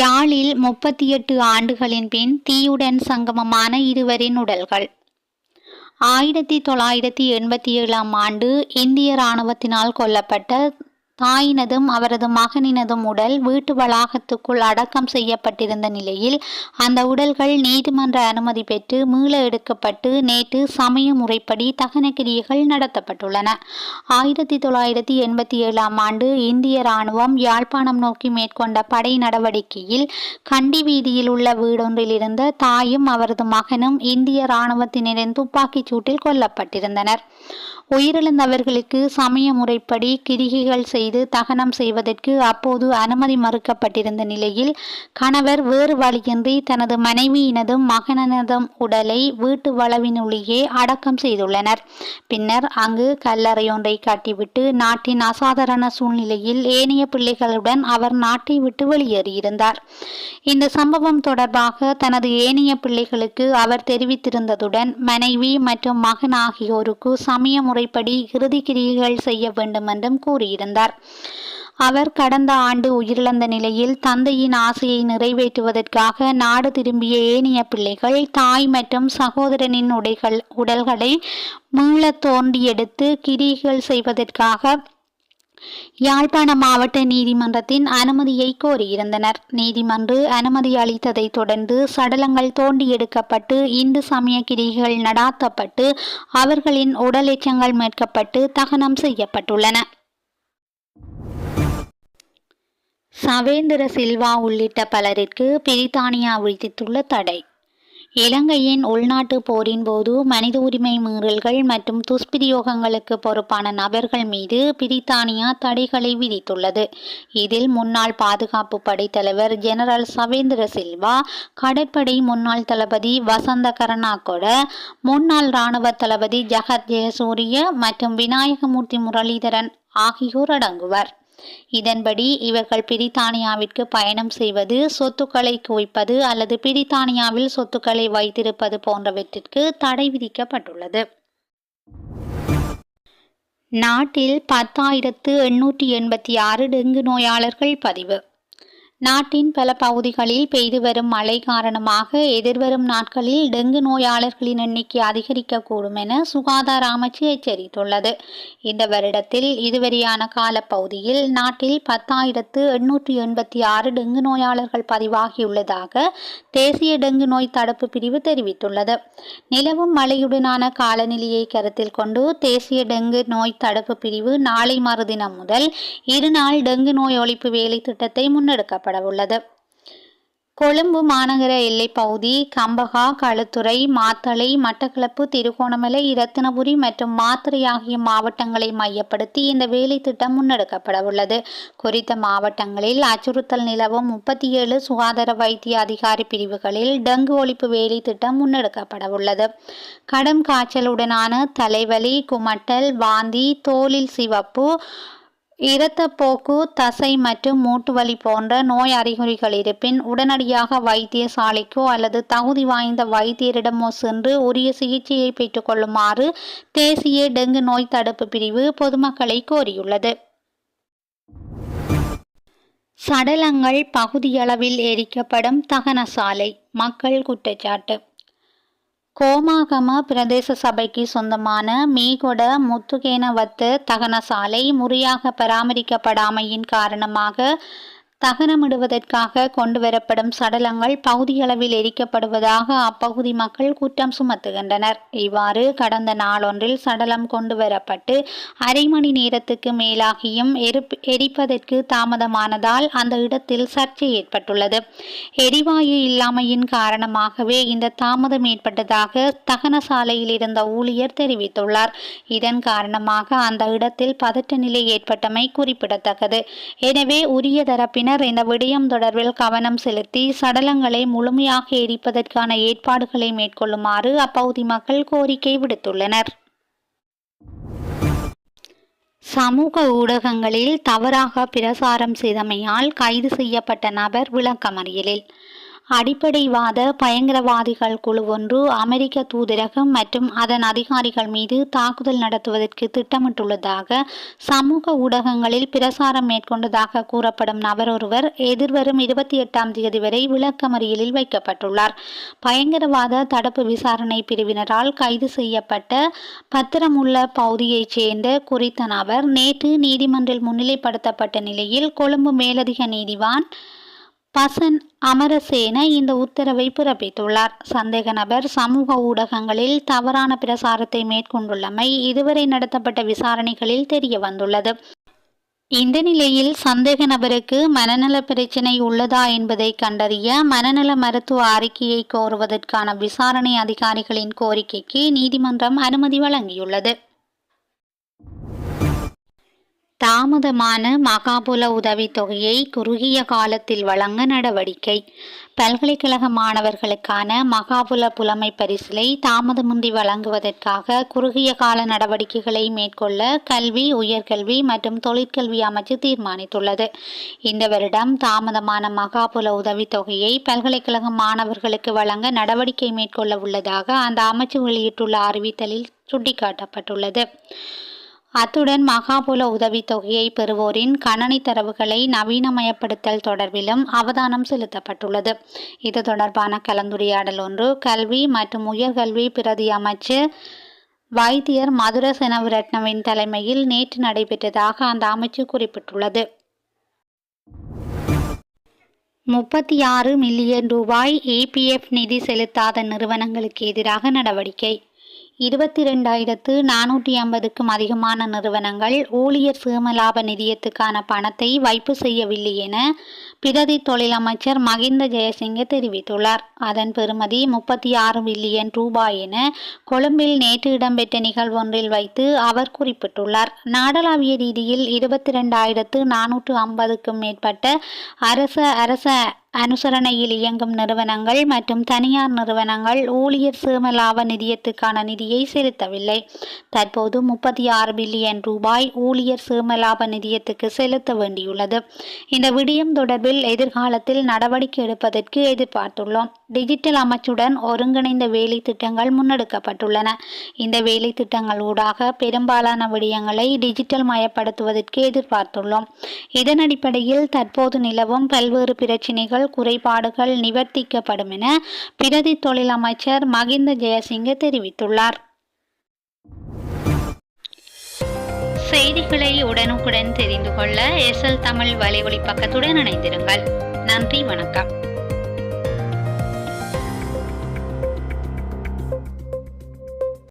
யாழில் முப்பத்தி எட்டு ஆண்டுகளின் பின் தீயுடன் சங்கமமான இருவரின் உடல்கள். ஆயிரத்தி தொள்ளாயிரத்தி எண்பத்தி ஏழாம் ஆண்டு இந்திய இராணுவத்தினால் கொல்லப்பட்ட தாயினதும் அவரது மகனினதும் உடல் வீட்டு வளாகத்துக்குள் அடக்கம் செய்யப்பட்டிருந்த நிலையில் அந்த உடல்கள் நீதிமன்ற அனுமதி பெற்று மீள எடுக்கப்பட்டு நேற்று சமய முறைப்படி தகனக்கிரியைகள் நடத்தப்பட்டுள்ளன. ஆயிரத்தி தொள்ளாயிரத்தி எண்பத்தி ஏழாம் ஆண்டு இந்திய இராணுவம் யாழ்ப்பாணம் நோக்கி மேற்கொண்ட படை நடவடிக்கையில் கண்டி வீதியில் உள்ள வீடொன்றில் இருந்த தாயும் அவரது மகனும் இந்திய இராணுவத்தினரின் துப்பாக்கிச் சூட்டில் கொல்லப்பட்டிருந்தனர். உயிரிழந்தவர்களுக்கு சமய முறைப்படி கிரிகைகள் செய்து தகனம் செய்வதற்கு அப்போது அனுமதி மறுக்கப்பட்டிருந்த நிலையில் கணவர் வேறு வழியின்றி தனது மனைவியினதும் மகனனதும் உடலை வீட்டு வளவினுள்ளேயே அடக்கம் செய்துள்ளனர். பின்னர் அங்கு கல்லறையொன்றை காட்டிவிட்டு நாட்டின் அசாதாரண சூழ்நிலையில் ஏனைய பிள்ளைகளுடன் அவர் நாட்டை விட்டு வெளியேறியிருந்தார். இந்த சம்பவம் தொடர்பாக தனது ஏனைய பிள்ளைகளுக்கு அவர் தெரிவித்திருந்ததுடன் மனைவி மற்றும் மகன் ஆகியோருக்கு சமய முறைப்படி இறுதி கிரியைகள் செய்ய வேண்டும் என்றும் கூறியிருந்தார். அவர் கடந்த ஆண்டு உயிரிழந்த நிலையில் தந்தையின் ஆசையை நிறைவேற்றுவதற்காக நாடு திரும்பிய ஏனைய பிள்ளைகள் தாய் மற்றும் சகோதரனின் உடைகள் உடல்களை மீள தோண்டி எடுத்து கிரிகள் செய்வதற்காக யாழ்ப்பாண மாவட்ட நீதிமன்றத்தின் அனுமதியை கோரியிருந்தனர். நீதிமன்று அனுமதி அளித்ததை தொடர்ந்து சடலங்கள் தோண்டி எடுக்கப்பட்டு இந்து சமய கிரிகள் நடாத்தப்பட்டு அவர்களின் உடல் எச்சங்கள் மீட்கப்பட்டு தகனம் செய்யப்பட்டுள்ளன. சவேந்திர சில்வா உள்ளிட்ட பலருக்கு பிரித்தானியா விதித்துள்ள தடை. இலங்கையின் உள்நாட்டு போரின் போது மனித உரிமை மீறல்கள் மற்றும் துஷ்பிரயோகங்களுக்கு பொறுப்பான நபர்கள் மீது பிரித்தானியா தடைகளை விதித்துள்ளது. இதில் முன்னாள் பாதுகாப்பு படை தலைவர் ஜெனரல் சவேந்திர சில்வா கடற்படை முன்னாள் தளபதி வசந்த கருணாகொட முன்னாள் இராணுவ தளபதி ஜகத் ஜெயசூரிய மற்றும் விநாயகமூர்த்தி முரளிதரன் ஆகியோர் அடங்குவர். இதன்படி இவர்கள் பிரித்தானியாவிற்கு பயணம் செய்வது சொத்துக்களை குவிப்பது அல்லது பிரித்தானியாவில் சொத்துக்களை வைத்திருப்பது போன்றவற்றிற்கு தடை விதிக்கப்பட்டுள்ளது. நாட்டில் பத்தாயிரத்து எண்ணூற்றி எண்பத்தி ஆறு டெங்கு நோயாளர்கள் பதிவு. நாட்டின் பல பகுதிகளில் பெய்து வரும் மழை காரணமாக எதிர்வரும் நாட்களில் டெங்கு நோயாளர்களின் எண்ணிக்கை அதிகரிக்கக்கூடும் என சுகாதார அமைச்சு எச்சரித்துள்ளது. இந்த வருடத்தில் இதுவரையான காலப்பகுதியில் நாட்டில் பத்தாயிரத்து எண்ணூற்றி எண்பத்தி ஆறு டெங்கு நோயாளர்கள் பதிவாகியுள்ளதாக தேசிய டெங்கு நோய் தடுப்பு பிரிவு தெரிவித்துள்ளது. நிலவும் மழையுடனான காலநிலையை கருத்தில் கொண்டு தேசிய டெங்கு நோய் தடுப்பு பிரிவு நாளை மறுதினம் முதல் இருநாள் டெங்கு நோய் ஒழிப்பு வேலை திட்டத்தை முன்னெடுக்கப்படும். உள்ளது கொழும்பு மாநகர எல்லை பகுதி கம்பகா களுத்துறை மாத்தளை மட்டக்களப்பு திருகோணமலை இரத்தினபுரி மற்றும் மாத்தறை ஆகிய மாவட்டங்களை மையப்படுத்தி இந்த வேலை திட்டம் முன்னெடுக்கப்பட உள்ளது குறித்த மாவட்டங்களில் அச்சுறுத்தல் நிலவும் முப்பத்தி ஏழு சுகாதார வைத்திய அதிகாரி பிரிவுகளில் டெங்கு ஒழிப்பு வேலை திட்டம் முன்னெடுக்கப்பட உள்ளது கடும் காய்ச்சலுடனான தலைவலி குமட்டல் வாந்தி தோலில் சிவப்பு இரத்தப்போக்கு தசை மற்றும் மூட்டுவலி போன்ற நோய் அறிகுறிகள் இருப்பின் உடனடியாக வைத்தியசாலைக்கோ அல்லது தகுதி வாய்ந்த வைத்தியரிடமோ சென்று உரிய சிகிச்சையை பெற்றுக்கொள்ளுமாறு தேசிய டெங்கு நோய் தடுப்பு பிரிவு பொதுமக்களை கோரியுள்ளது. சடலங்கள் பகுதியளவில் எரிக்கப்படும் தகன சாலை மக்கள் குற்றச்சாட்டு. கோமாகம பிரதேச சபைக்கு சொந்தமான மீகொட முத்துகேனவத்து தகனசாலை முறையாக பராமரிக்கப்படாமையின் காரணமாக தகனமிடுவதற்காக கொண்டுவரப்படும் சடலங்கள் பகுதியளவில் எரிக்கப்படுவதாக அப்பகுதி மக்கள் குற்றம் சுமத்துகின்றனர். இவ்வாறு கடந்த நாளொன்றில் சடலம் கொண்டு வரப்பட்டு அரை மணி நேரத்துக்கு மேலாகியும் எரிப்பதற்கு தாமதமானதால் அந்த இடத்தில் சர்ச்சை ஏற்பட்டுள்ளது. எரிவாயு இல்லாமையின் காரணமாகவே இந்த தாமதம் ஏற்பட்டதாக தகன சாலையில் இருந்த ஊழியர் தெரிவித்துள்ளார். இதன் காரணமாக அந்த இடத்தில் பதட்ட நிலை ஏற்பட்டமை குறிப்பிடத்தக்கது. எனவே உரிய தரப்பினர் இந்த விடயம் தொடர்பில் கவனம் செலுத்தி சடலங்களை முழுமையாக எரிப்பதற்கான ஏற்பாடுகளை மேற்கொள்ளுமாறு அப்பகுதி மக்கள் கோரிக்கை விடுத்துள்ளனர். சமூக ஊடகங்களில் தவறாக பிரசாரம் செய்தமையால் கைது செய்யப்பட்ட நபர் விளக்கமறியலில். அடிப்படைவாத பயங்கரவாதிகள் குழு ஒன்று அமெரிக்க தூதரகம் மற்றும் அதன் அதிகாரிகள் மீது தாக்குதல் நடத்துவதற்கு திட்டமிட்டுள்ளதாக சமூக ஊடகங்களில் பிரசாரம் மேற்கொண்டதாக கூறப்படும் நபர் ஒருவர் எதிர்வரும் இருபத்தி எட்டாம் தேதி வரை விளக்கமறியலில் வைக்கப்பட்டுள்ளார். பயங்கரவாத தடுப்பு விசாரணை பிரிவினரால் கைது செய்யப்பட்ட பத்திரமுள்ள பகுதியைச் சேர்ந்த குறித்த நபர் நேற்று நீதிமன்றில் முன்னிலைப்படுத்தப்பட்ட நிலையில் கொழும்பு மேலதிக நீதிவான் பசன் அமரசேன இந்த உத்தரவை பிறப்பித்துள்ளார். சந்தேக நபர் சமூக ஊடகங்களில் தவறான பிரசாரத்தை மேற்கொண்டுள்ளமை இதுவரை நடத்தப்பட்ட விசாரணைகளில் தெரிய வந்துள்ளது இந்த நிலையில் சந்தேக நபருக்கு மனநல பிரச்சினை உள்ளதா என்பதை கண்டறிய மனநல மருத்துவ அறிக்கையை கோருவதற்கான விசாரணை அதிகாரிகளின் கோரிக்கைக்கு நீதிமன்றம் அனுமதி வழங்கியுள்ளது. தாமதமான மகாபுல உதவித்தொகையை குறுகிய காலத்தில் வழங்க நடவடிக்கை. பல்கலைக்கழக மாணவர்களுக்கான மகாபுல புலமை பரிசிலை தாமதமின்றி வழங்குவதற்காக குறுகிய கால நடவடிக்கைகளை மேற்கொள்ள கல்வி உயர்கல்வி மற்றும் தொழிற்கல்வி அமைச்சு தீர்மானித்துள்ளது. இந்த வருடம் தாமதமான மகாபுல உதவித்தொகையை பல்கலைக்கழக மாணவர்களுக்கு வழங்க நடவடிக்கை மேற்கொள்ள உள்ளதாக அந்த அமைச்சு வெளியிட்டுள்ள அறிவித்தலில் சுட்டிக்காட்டப்பட்டுள்ளது. அத்துடன் மகாபுல உதவித்தொகையை பெறுவோரின் கணனி தரவுகளை நவீனமயப்படுத்தல் தொடர்பிலும் அவதானம் செலுத்தப்பட்டுள்ளது. இது தொடர்பான கலந்துரையாடல் ஒன்று. கல்வி மற்றும் உயர்கல்வி பிரதி அமைச்சர் வைத்தியர் மதுர செனவிரட்னவின் தலைமையில் நேற்று நடைபெற்றதாக அந்த அமைச்சு குறிப்பிட்டுள்ளது. முப்பத்தி ஆறு மில்லியன் ரூபாய் ஏபிஎஃப் நிதி செலுத்தாத நிறுவனங்களுக்கு எதிராக நடவடிக்கை. இருபத்தி ரெண்டாயிரத்து நானூற்றி ஐம்பதுக்கும் அதிகமான நிறுவனங்கள் ஊழியர் சேமலாப நிதியத்துக்கான பணத்தை வைப்பு செய்யவில்லை என பிரதி தொழிலமைச்சர் மகிந்த ஜெயசிங்க தெரிவித்துள்ளார். அதன் பெறுமதி முப்பத்தி ஆறு பில்லியன் ரூபாய் என கொழும்பில் நேற்று இடம்பெற்ற நிகழ்வொன்றில் வைத்து அவர் குறிப்பிட்டுள்ளார். நாடளாவிய ரீதியில் இருபத்தி ரெண்டாயிரத்து நானூற்று ஐம்பதுக்கும் மேற்பட்ட அரச அரச அனுசரணையில் இயங்கும் நிறுவனங்கள் மற்றும் தனியார் நிறுவனங்கள் ஊழியர் சேமலாப நிதியத்துக்கான நிதியை செலுத்தவில்லை. தற்போது முப்பத்தி ஆறு பில்லியன் ரூபாய் ஊழியர் சேமலாப நிதியத்துக்கு செலுத்த வேண்டியுள்ளது. இந்த விடயம் தொடர்பில் எதிர்காலத்தில் நடவடிக்கை எடுப்பதற்கு எதிர்பார்த்துள்ளோம். டிஜிட்டல் அமைச்சுடன் ஒருங்கிணைந்த வேலை திட்டங்கள் முன்னெடுக்கப்பட்டுள்ளன. இந்த வேலை திட்டங்கள் ஊடாக பெரும்பாலான விடயங்களை டிஜிட்டல் மயப்படுத்துவதற்கு எதிர்பார்த்துள்ளோம். இதன் அடிப்படையில் தற்போது நிலவும் பல்வேறு பிரச்சினைகள் குறைபாடுகள் நிவர்த்திக்கப்படும் என பிரதி தொழில் அமைச்சர் மகிந்த ஜெயசிங்க தெரிவித்துள்ளார். செய்திகளை உடனுக்குடன் தெரிந்து கொள்ள எஸ்எல் தமிழ் வலைவழி பக்கத்துடன் இணைந்திருங்கள். நன்றி வணக்கம்.